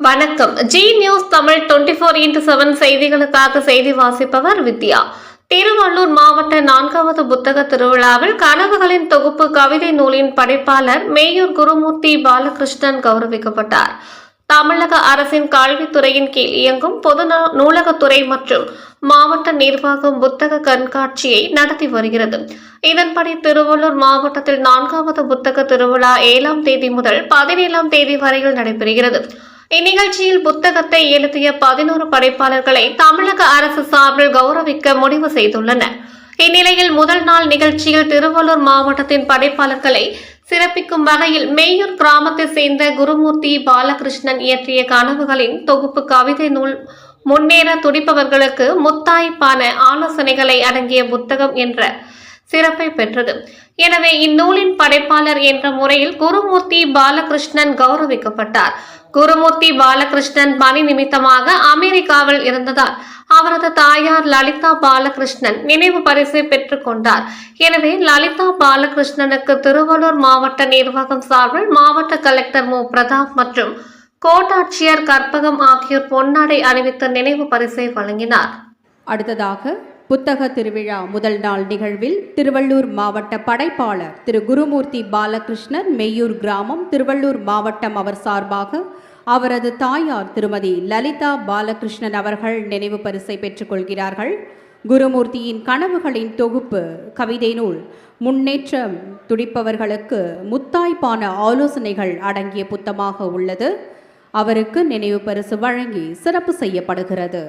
வணக்கம். Zee news Tamil twenty four into seven செய்திகளுக்காக செய்தி வாசிப்பவர் வித்யா. திருவள்ளூர் மாவட்ட நான்காவது புத்தக திருவிழாவில் கனவுகளின் தொகுப்பு கவிதை நூலின் படைப்பாளர் மேயூர் குருமூர்த்தி பாலகிருஷ்ணன் கௌரவிக்கப்பட்டார். தமிழக அரசின் கல்வித்துறையின் கீழ் இயங்கும் பொது நூலகத்துறை மற்றும் மாவட்ட நிர்வாகம் புத்தக கண்காட்சியை நடத்தி வருகிறது. இதன்படி திருவள்ளூர் மாவட்டத்தில் நான்காவது புத்தக திருவிழா ஏழாம் தேதி முதல் பதினேழாம் தேதி வரையில் நடைபெறுகிறது. இந்நிகழ்ச்சியில் புத்தகத்தை எழுதிய பதினோரு படைப்பாளர்களை தமிழக அரசு சார்பில் கௌரவிக்க முடிவு செய்துள்ளனர். இந்நிலையில் முதல் நாள் நிகழ்ச்சியில் திருவள்ளூர் மாவட்டத்தின் படைப்பாளர்களை சிறப்பிக்கும் வகையில் மேயூர் கிராமத்தை சேர்ந்த குருமூர்த்தி பாலகிருஷ்ணன் இயற்றிய கனவுகளின் தொகுப்பு கவிதை நூல் முன்னேற துடிப்பவர்களுக்கு முத்தாய்ப்பான ஆலோசனைகளை அடங்கிய புத்தகம் என்ற சிறப்பை பெற்றது. எனவே இந்நூலின் படைப்பாளர் என்ற முறையில் குருமூர்த்தி பாலகிருஷ்ணன் கௌரவிக்கப்பட்டார். குருமூர்த்தி பாலகிருஷ்ணன் பணி நிமித்தமாக அமெரிக்காவில் இருந்ததால் அவரது தாயார் லலிதா பாலகிருஷ்ணன் நினைவு பரிசை பெற்றுக் கொண்டார். எனவே லலிதா பாலகிருஷ்ணனுக்கு திருவள்ளூர் மாவட்ட நிர்வாகம் சார்பில் மாவட்ட கலெக்டர் மு. பிரதாப் மற்றும் கோட்டாட்சியர் கற்பகம் ஆகியோர் பொன்னாடை அணிவித்து நினைவு பரிசை வழங்கினார். அடுத்ததாக புத்தக திருவிழா முதல் நாள் நிகழ்வில் திருவள்ளூர் மாவட்ட படைப்பாளர் திரு குருமூர்த்தி பாலகிருஷ்ணன் மெய்யூர் கிராமம் திருவள்ளூர் மாவட்டம் அவர் சார்பாக அவரது தாயார் திருமதி லலிதா பாலகிருஷ்ணன் அவர்கள் நினைவு பரிசை பெற்றுக்கொள்கிறார்கள் குருமூர்த்தியின் கனவுகளின் தொகுப்பு கவிதை நூல் முன்னேற்றம் துடிப்பவர்களுக்கு முத்தாய்ப்பான ஆலோசனைகள் அடங்கிய புத்தமாக உள்ளது. அவருக்கு நினைவு பரிசு வழங்கி சிறப்பு செய்யப்படுகிறது.